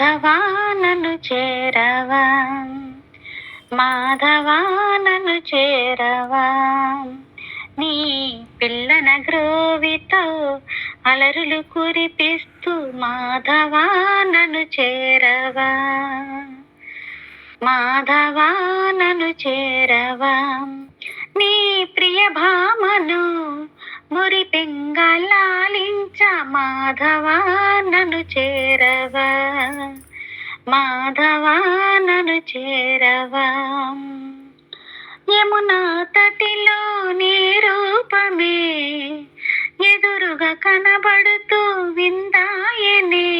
మాధవానను చేరవా? మాధవానను చేరవా? నీ పిల్లన గ్రోవితో అలరులు కురిపిస్తూ మాధవానను చేరవా? మాధవానను చేరవా? నీ ప్రియ భామను మురి పెంగలాలించ మాధవా నన్ను చేరవా? మాధవా నన్ను చేరవా? యమునా తటిలో నీ రూపమే. ఎదురుగా కనబడుతూ విందాయనే.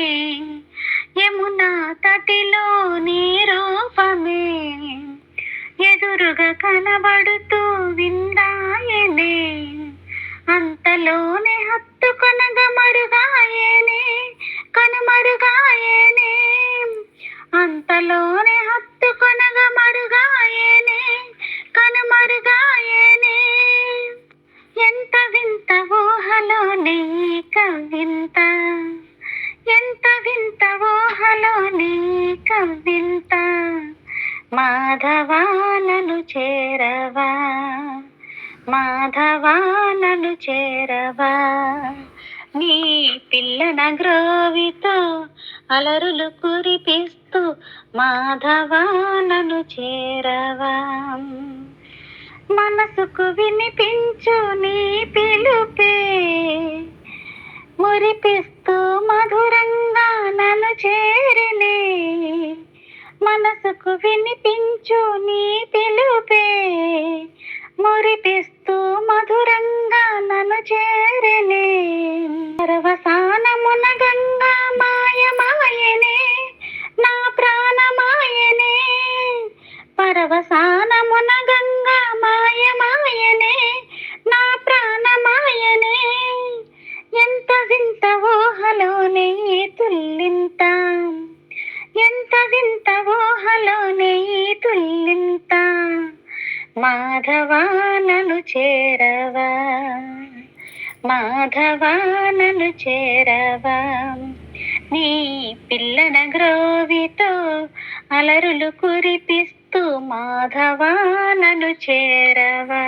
యమునా తటిలో నీ రూపమే. ఎదురుగా కనబడుతూ విందాయనే. అంతలోనే హత్తుకొనగా మరుగాయనే. ఊహలోనే నీ కవింత మాధవా చేరవా మాధవానను చేరవా. నీ పిల్లన గ్రోవితో అలరులు కురిపిస్తూ మాధవా చేరవా. మనసుకు వినిపించు నీ పిలుపే మురిపిస్తూ మధురంగా నన్ను చేరినే మనసుకు వినిపించు నీ పిలుపే. మురిపిస్తూ మధురంగా నన్ను చేరినే సర్వసానమున గంగా మాయమాయనే నా ప్రాణమాయనే. పరవసానమున మాధవానను చేరవా? మాధవానను చేరవా? నీ పిల్లన గ్రోవితో అలరులు కురిపిస్తూ మాధవానను చేరవా?